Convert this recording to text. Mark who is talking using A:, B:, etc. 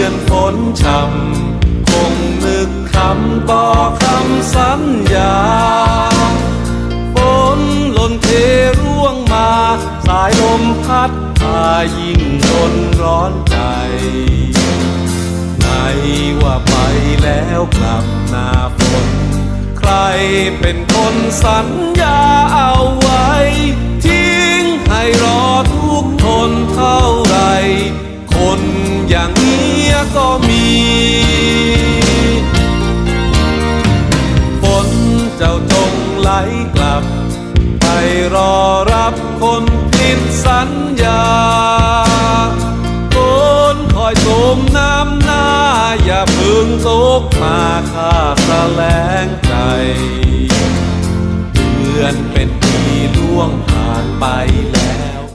A: ดือนฝนช่ำคงนึกคำต่อคำสัญญาฝนหล่นเทร่วงมา สายลมพัดพายิ่งทนร้อนใจไหนว่าไปแล้วกลับหน้าฝน ใครเป็นคนสัญญา ลับ ไปรอรับคนผิดสัญญาคนคอยสมน้ำหน้า อย่าพึงตกมาข้าแสลงใจเดือนเป็นปีล่วงผ่านไป